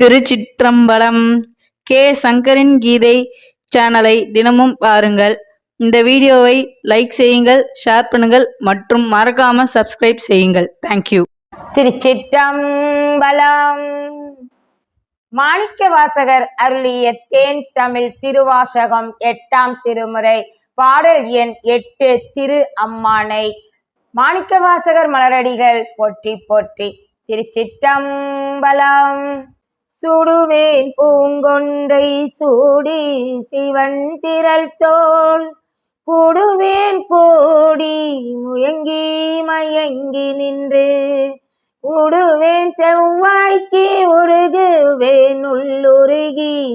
திருச்சிற்றம்பலம் K. சங்கரின் கீதை சேனலை தினமும் பாருங்கள். இந்த வீடியோவை லைக் செய்யுங்கள் ஷேர் பண்ணுங்கள் மற்றும் மறக்காம சப்ஸ்கிரைப் செய்யுங்கள். தேங்க்யூ திருச்சிற்றம்பலம். மாணிக்க வாசகர் அருளிய தேன் தமிழ் திருவாசகம் எட்டாம் திருமுறை பாடல் எண் எட்டு திரு அம்மானை. மாணிக்கவாசகர் மலரடிகள் போற்றி போற்றி திருச்சிற்றம்பலம். சுடுவேன் பூங்கொன்றை சூடி சிவன் திரள் தோல். கூடுவேன் கூடி முயங்கி மயங்கி நின்று. உடுவேன் செவ்வாய்க்கு உருகுவேன் உள்ளுருகி.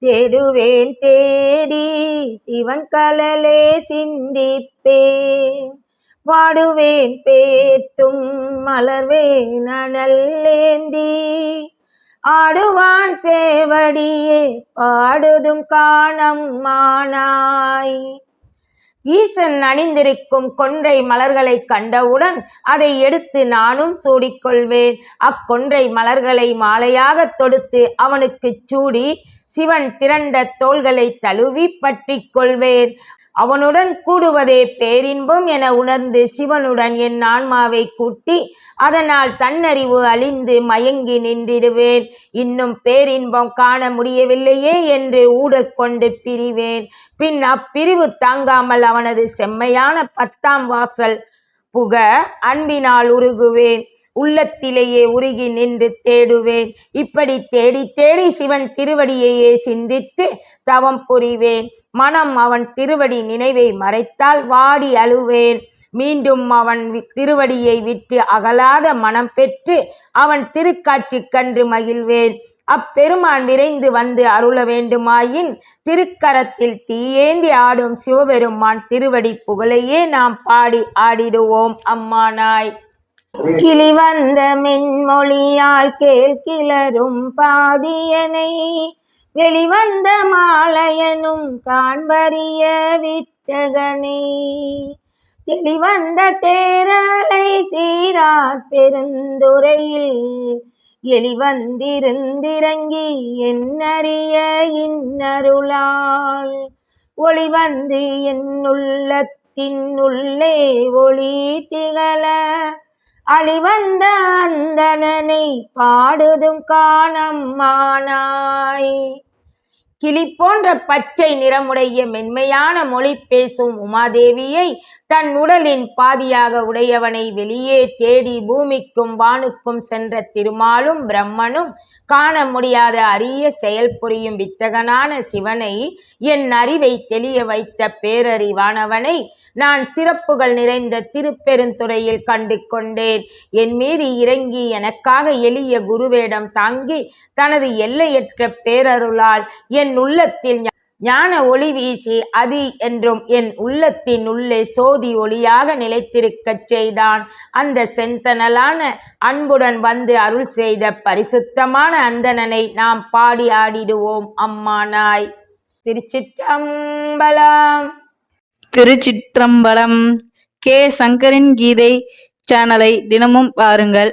தேடுவேன் தேடி சிவன் கலலே சிந்திப்பேன். வாடுவேன் பேத்தும் மலர்வேன் அனல்லேந்தி ஆடுவான் சேவடியே பாடுதும் காணம் மானாய். ஈசன் அணிந்திருக்கும் கொன்றை மலர்களை கண்டவுடன் அதை எடுத்து நானும் சூடிக்கொள்வேன். அக்கொன்றை மலர்களை மாலையாக தொடுத்து அவனுக்குச் சூடி சிவன் திரண்ட தோள்களை தழுவி பற்றிக் கொள்வேன். அவனுடன் கூடுவதே பேரின்பம் என உணர்ந்து சிவனுடன் என் ஆன்மாவை கூட்டி அதனால் தன்னறிவு அழிந்து மயங்கி நின்றிடுவேன். இன்னும் பேரின்பம் காண முடியவில்லையே என்று ஊடல் கொண்டு பிரிவேன். பின் அப்பிரிவு தாங்காமல் அவனது செம்மையான பத்தாம் வாசல் புக அன்பினால் உருகுவேன். உள்ளத்திலேயே உருகி நின்று தேடுவேன். இப்படி தேடி தேடி சிவன் திருவடியையே சிந்தித்து தவம் புரிவேன். மனம் அவன் திருவடி நினைவை மறைத்தால் வாடி அழுவேன். மீண்டும் அவன் திருவடியை விட்டு அகலாத மனம் பெற்று அவன் திருக்காட்சி கன்று மகிழ்வேன். அப்பெருமான் விரைந்து வந்து அருள வேண்டுமாயின் திருக்கரத்தில் தீயேந்தி ஆடும் சிவபெருமான் திருவடி புகழையே நாம் பாடி ஆடிடுவோம் அம்மானாய் கிளிவந்த மென்மொழியால் கேள் கிளரும் பாதியனை. வெளிவந்த மாலையனும் காண்பறிய விட்டகனே. தெளிவந்த தேரலை சீரார் பெருந்துரையில். எளிவந்திருந்திறங்கி என்னறிய இன்னருளால். ஒளிவந்து என் உள்ளத்தின் உள்ளே ஒளி திகழ அழிவந்த அந்தனனை பாடுதும் காணம்மானாய் கிளி போன்ற பச்சை நிறமுடைய மென்மையான மொழி பேசும் உமாதேவியை தன் உடலின் பாதியாக உடையவனை வெளியே தேடி பூமிக்கும் வானுக்கும் சென்ற திருமாலும் பிரம்மனும் காண முடியாத அரிய செயல் புரியும் வித்தகனான சிவனை என் அறிவை தெளிய வைத்த பேரறிவானவனை நான் சிறப்புகள் நிறைந்த திருப்பெருந்துறையில் கண்டு கொண்டேன் என் மீது இறங்கி எனக்காக எளிய குருவேடம் தாங்கி தனது எல்லையற்ற பேரருளால் என் உள்ளத்தில் ஞான ஒளி வீசி அதி என்றும் என் உள்ளத்தின் உள்ளே சோதி ஒளியாக நிலைத்திருக்கச் செய்தான். அந்த செந்தனலான அன்புடன் வந்து அருள் செய்த பரிசுத்தமான அந்தணனை நாம் பாடி ஆடிடுவோம் அம்மானாய் திருச்சிற்றம்பலம். திருச்சிற்றம்பலம். கே. சங்கரின் கீதை சேனலை தினமும் பாருங்கள்.